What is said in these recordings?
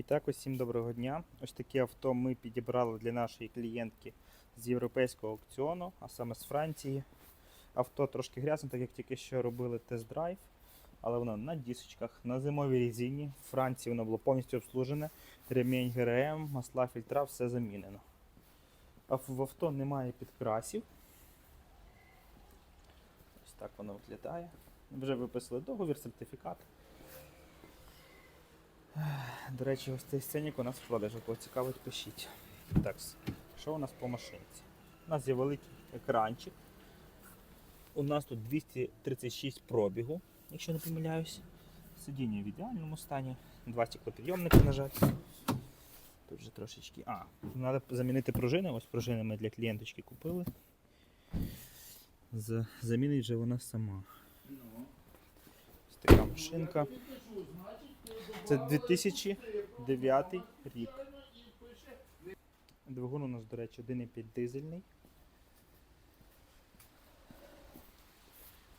І так, усім доброго дня. Ось таке авто ми підібрали для нашої клієнтки з європейського аукціону, а саме з Франції. Авто трошки грязне, так як тільки що робили тест-драйв, але воно на дісочках, на зимовій резині. В Франції воно було повністю обслужене. Ремінь ГРМ, масла, фільтра, все замінено. А в авто немає підкрасів. Ось так воно виглядає. Вже виписали договір, сертифікат. До речі, ось цей сценік у нас в продажу. Кого цікавить, пишіть. Так, що у нас по машинці? У нас є великий екранчик. У нас тут 236 пробігу, якщо не помиляюсь. Сидіння в ідеальному стані. Два стеклопідйомники, на жаль. Тут вже трошечки. А, треба замінити пружини. Ось пружини ми для клієнточки купили. Замінить вже вона сама. Ось така машинка. Це 2009 рік. Двигун у нас, до речі, 1,5 дизельний.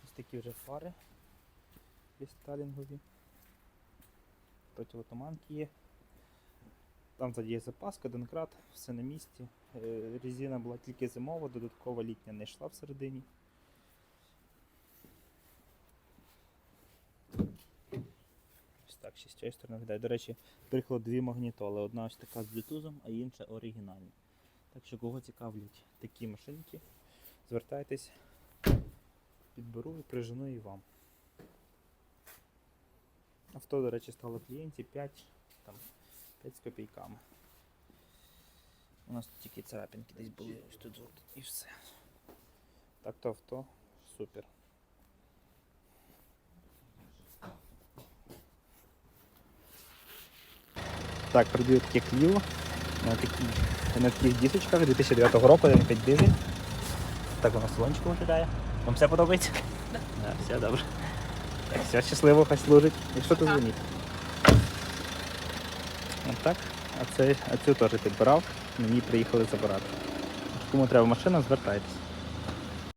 Ось такі вже фари рестайлінгові. Противотуманки є. Там є запаска, донкрат, все на місці. Е, Резина була тільки зимова, додаткова літня не йшла всередині. Так ще з цієї сторони виглядає. До речі, приїхало дві магнітоли. Одна ось така з блютузом, а інша оригінальна. Так що кого цікавлять такі машинки, звертайтесь, підберу і прижену і вам. Авто, до речі, стало клієнті 5, там, 5 з копійками. У нас тут тільки царапинки десь були, ось тут і все. Так то авто супер. Так, продаю таке кліво на, такі, на таких дісочках 2009 року, 1.5 дизель. Так воно салончику виглядає. Вам все подобається? Да, все добре. Так, все щасливо, хай служить. Якщо то дзвоніть. От так. А, це, а цю теж підбирав, мені приїхали забирати. Кому треба машина, звертайтесь.